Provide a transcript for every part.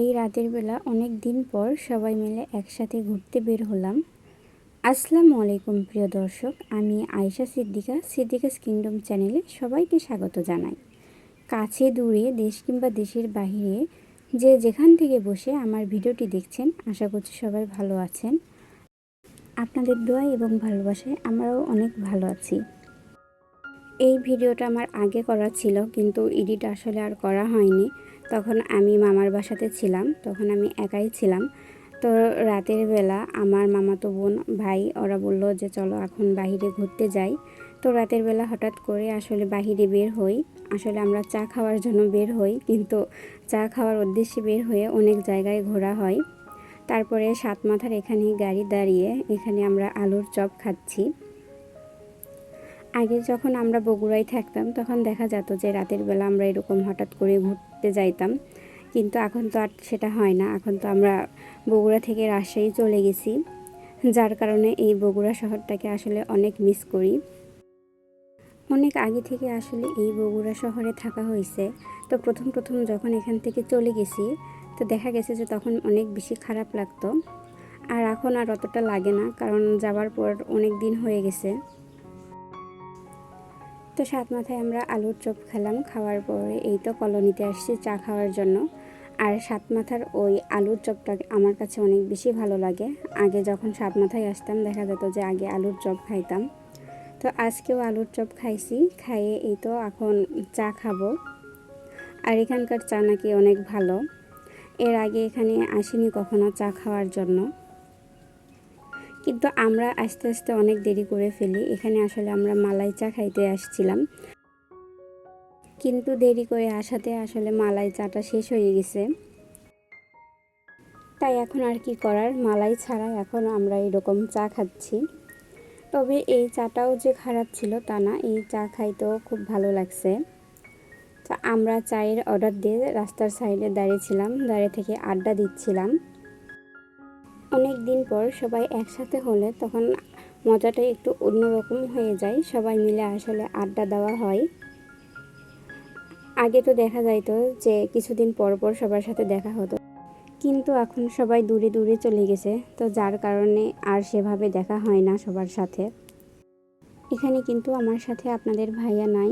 এই রাতের বেলা অনেক দিন পর সবাই মিলে একসাথে ঘুরতে বের হলাম। আসসালামু আলাইকুম, প্রিয় দর্শক। আমি আয়েশা সিদ্দিকা, সিদ্দিকাস কিংডম চ্যানেলে সবাইকে স্বাগত জানাই। কাছে দূরে, দেশ কিংবা দেশের বাহিরে যে যেখান থেকে বসে আমার ভিডিওটি দেখছেন, আশা করছি সবাই ভালো আছেন। আপনাদের দোয়া এবং ভালোবাসায় আমরাও অনেক ভালো আছি। এই ভিডিওটা আমার আগে করা ছিল, কিন্তু এডিট আসলে আর করা হয়নি। তখন আমি মামার বাসাতে ছিলাম, তখন আমি একাই ছিলাম। তো রাতের বেলা আমার মামাতো বোন, ভাই, ওরা বলল যে, চলো এখন বাহিরে ঘুরতে যাই। তো রাতের বেলা হঠাৎ করে আসলে বাহিরে বের হই। আসলে আমরা চা খাওয়ার জন্য বের হই, কিন্তু চা খাওয়ার উদ্দেশ্যে বের হয়ে অনেক জায়গায় ঘোরা হয়। তারপরে সাত মাথার এখানে গাড়ি দাঁড়িয়ে এখানে আমরা আলুর চপ খাচ্ছি। আগে যখন আমরা বগুড়ায় থাকতাম, তখন দেখা যেত যে, রাতের বেলা আমরা এরকম হঠাৎ করে ঘুরতে যাইতাম। কিন্তু এখন তো আর সেটা হয় না। এখন তো আমরা বগুড়া থেকে রাজশাহী চলে গেছি। যার কারণে এই বগুড়া শহরটাকে আসলে অনেক মিস করি। অনেক আগে থেকে আসলে এই বগুড়া শহরে থাকা হয়েছে। তো প্রথম প্রথম যখন এখান থেকে চলে গেছি, তো দেখা গেছে যে তখন অনেক বেশি খারাপ লাগতো। আর এখন আর অতটা লাগে না। কারণ যাওয়ার পর অনেক দিন হয়ে গেছে। তো সাত মাথায় আমরা আলুর চপ খেলাম, খাওয়ার পরে এই তো কলোনিতে আসছি চা খাওয়ার জন্য। আর সাত মাথার ওই আলুর চপটা আমার কাছে অনেক বেশি ভালো লাগে। আগে যখন সাত মাথায় আসতাম, দেখা যেত যে আগে আলুর চপ খাইতাম। তো আজকেও আলুর চপ খাইছি, খাইয়ে এই তো এখন চা খাব। আর এখানকার চা নাকি অনেক ভালো। এর আগে এখানে আসিনি কখনো চা খাওয়ার জন্য। কিন্তু আমরা আস্তে আস্তে অনেক দেরি করে ফেলি। এখানে আসলে আমরা মালাই চা খাইতে আসছিলাম। কিন্তু দেরি করে আসাতে আসলে মালাই চাটা শেষ হয়ে গেছে। তাই এখন আর কি করার? মালাই ছাড়া এখন আমরা এরকম চা খাচ্ছি। তবে এই চাটাও যে খারাপ ছিল তা না, এই চা খাইতেও খুব ভালো লাগছে। আমরা চায়ের অর্ডার দিয়ে রাস্তার সাইডে দাঁড়িয়েছিলাম, দাঁড়িয়ে থেকে আড্ডা দিচ্ছিলাম। অনেক দিন পর সবাই একসাথে হলে তখন মজাটা একটু অন্যরকম হয়ে যায়। সবাই মিলে আসলে আড্ডা দেওয়া হয়। আগে তো দেখা যাইতো যে কিছুদিন পর পর সবার সাথে দেখা হতো। কিন্তু এখন সবাই দূরে দূরে চলে গেছে, তো যার কারণে আর সেভাবে দেখা হয় না সবার সাথে। এখানে কিন্তু আমার সাথে আপনাদের ভাইয়া নাই,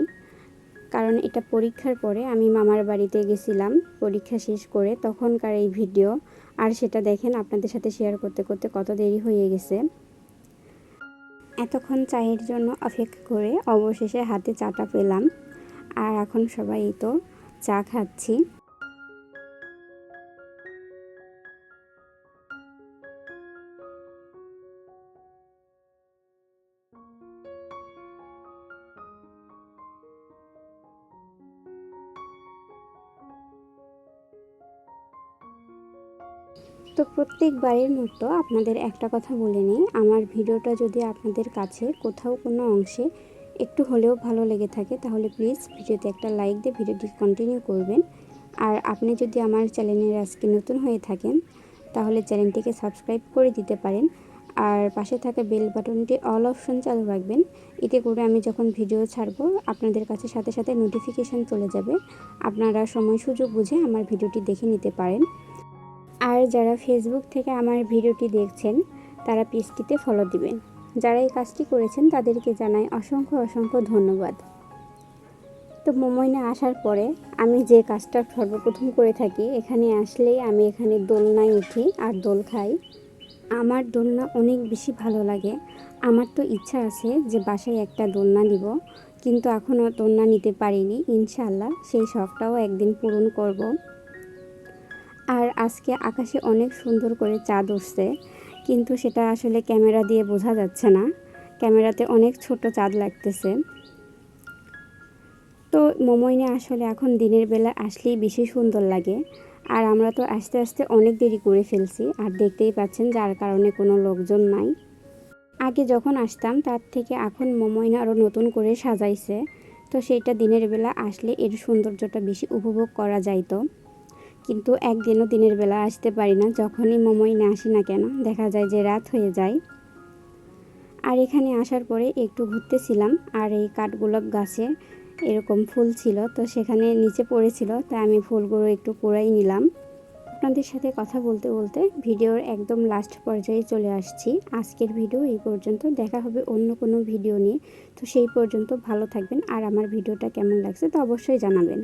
কারণ এটা পরীক্ষার পরে আমি মামার বাড়িতে গেছিলাম, পরীক্ষা শেষ করে তখনকার এই ভিডিও। আর সেটা দেখেন আপনাদের সাথে শেয়ার করতে করতে কত দেরি হয়ে গেছে। এতক্ষণ চায়ের জন্য অপেক্ষা করে অবশেষে হাতে চাটা পেলাম। আর এখন সবাই তো চা খাচ্ছি। তো প্রত্যেকবারের মতো আপনাদের একটা কথা বলে নিই। আমার ভিডিওটা যদি আপনাদের কাছে কোথাও কোনো অংশে একটু হলেও ভালো লেগে থাকে, তাহলে প্লিজ ভিডিওতে একটা লাইক দিয়ে ভিডিওটি কন্টিনিউ করবেন। আর আপনি যদি আমার চ্যানেলের আজকে নতুন হয়ে থাকেন, তাহলে চ্যানেলটিকে সাবস্ক্রাইব করে দিতে পারেন। আর পাশে থাকা বেল বাটনটি অল অপশন চালু রাখবেন। এতে করে আমি যখন ভিডিও ছাড়বো, আপনাদের কাছে সাথে সাথে নোটিফিকেশান চলে যাবে। আপনারা সময় সুযোগ বুঝে আমার ভিডিওটি দেখে নিতে পারেন। আর যারা ফেসবুক থেকে আমার ভিডিওটি দেখছেন, তারা পেজটিতে ফলো দিবেন। যারা এই কাজটি করেছেন, তাদেরকে জানাই অসংখ্য অসংখ্য ধন্যবাদ। তো মোমইনে আসার পরে আমি যে কাজটা সর্বপ্রথম করে থাকি, এখানে আসলেই আমি এখানে দোলনায় উঠি আর দোল খাই। আমার দোলনা অনেক বেশি ভালো লাগে। আমার তো ইচ্ছা আছে যে বাসায় একটা দোলনা দিব কিন্তু এখনও দোলনা নিতে পারিনি। ইনশাল্লাহ সেই শখটাও একদিন পূরণ করব। আর আজকে আকাশে অনেক সুন্দর করে চাঁদ উঠছে, কিন্তু সেটা আসলে ক্যামেরা দিয়ে বোঝা যাচ্ছে না। ক্যামেরাতে অনেক ছোট চাঁদ লাগতেছে। তো মোমইনে আসলে এখন দিনের বেলা আসলেই বেশি সুন্দর লাগে। আর আমরা তো আস্তে আস্তে অনেক দেরি করে ফেলছি, আর দেখতেই পাচ্ছেন যার কারণে কোনো লোকজন নাই। আগে যখন আসতাম, তার থেকে এখন মোমইনে আরও নতুন করে সাজাইছে। তো সেইটা দিনের বেলা আসলে এর সৌন্দর্যটা বেশি উপভোগ করা যাইতো। কিন্তু একদিনও দিনের বেলা আসতে পারি না, যখনই মোমোই না আসি না কেন, দেখা যায় যে রাত হয়ে যায়। আর এখানে আসার পরে একটু ঘুরতেছিলাম, আর এই কাঠগোলাপ গাছে এরকম ফুল ছিল, তো সেখানে নিচে পড়েছিল, তাই আমি ফুলগুলো একটু কুড়াই নিলাম। আপনাদের সাথে কথা বলতে বলতে ভিডিওর একদম লাস্ট পর্যায়ে চলে আসছি। আজকের ভিডিও এই পর্যন্ত, দেখা হবে অন্য কোনো ভিডিও নিয়ে। তো সেই পর্যন্ত ভালো থাকবেন, আর আমার ভিডিওটা কেমন লাগছে তো অবশ্যই জানাবেন।